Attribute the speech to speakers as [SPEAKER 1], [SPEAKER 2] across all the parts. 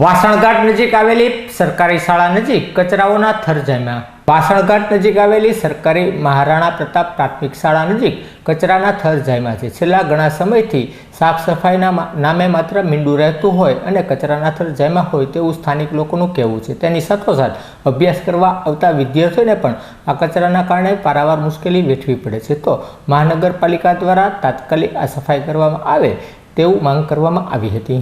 [SPEAKER 1] વાસણઘાટ નજીક આવેલી સરકારી શાળા નજીક કચરાઓના થર જામ્યા. વાસણઘાટ નજીક આવેલી સરકારી મહારાણા પ્રતાપ પ્રાથમિક શાળા નજીક કચરાના થર જામ્યા છે. છેલ્લા ઘણા સમયથી સાફ સફાઈના નામે માત્ર મીંડું રહેતું હોય અને કચરાના થર જામ્યા હોય તેવું સ્થાનિક લોકોનું કહેવું છે. તેની સાથોસાથ અભ્યાસ કરવા આવતા વિદ્યાર્થીઓને પણ આ કચરાના કારણે પારાવાર મુશ્કેલી વેઠવી પડે છે. તો મહાનગરપાલિકા દ્વારા તાત્કાલિક આ સફાઈ કરવામાં આવે તેવું માંગ કરવામાં આવી હતી.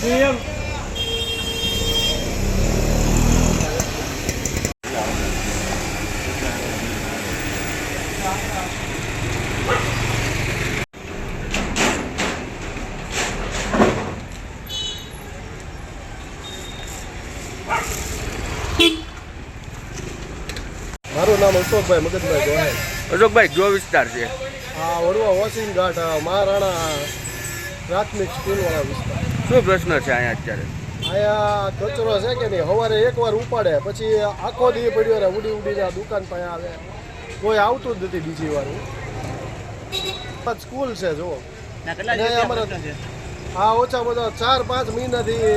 [SPEAKER 1] Diêm Thank you.
[SPEAKER 2] મારું નામ અશોકભાઈ મગજભાઈ ગોહાઈ
[SPEAKER 3] અશોકભાઈ જો વિસ્તાર છે.
[SPEAKER 2] આ વડવા વોશિંગ ઘાટ આ મહારાણા પ્રાથમિક સ્કૂલવાળા વિસ્તાર.
[SPEAKER 3] શું પ્રશ્ન છે અહીંયા અત્યારે?
[SPEAKER 2] અહીંયા કચરો છે કે નહીં? સવારે એકવાર ઉપાડે પછી આખો દી પડ્યો રહે ઉડી ઉડીને આ દુકાન પાસે આવે. કોઈ આવતું જ નથી બીજી વાર. સ્કૂલ છે અહીંયા અમારે આ ઓછા બધા ચાર પાંચ મહિનાથી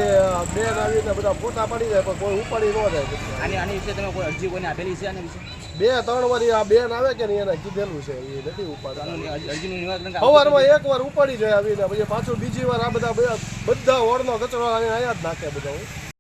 [SPEAKER 2] બેન આવીને બધા ફોટા પાડી જાય પણ કોઈ ઉપાડી ન જાય
[SPEAKER 4] આની આની વિશે તમે કોઈ અરજી કોઈને આપેલી છે આના વિશે?
[SPEAKER 2] બે ત્રણ વાર આ બેન આવે કે નહીં એને કીધેલું છે એ નથી
[SPEAKER 4] નિવારણ
[SPEAKER 2] સવારમાં એક વાર ઉપાડી જાય આવીને પછી પાછું બીજી વાર આ બધા બધા ઓળનો કચરો આવીને અહીંયા જ નાખે બધા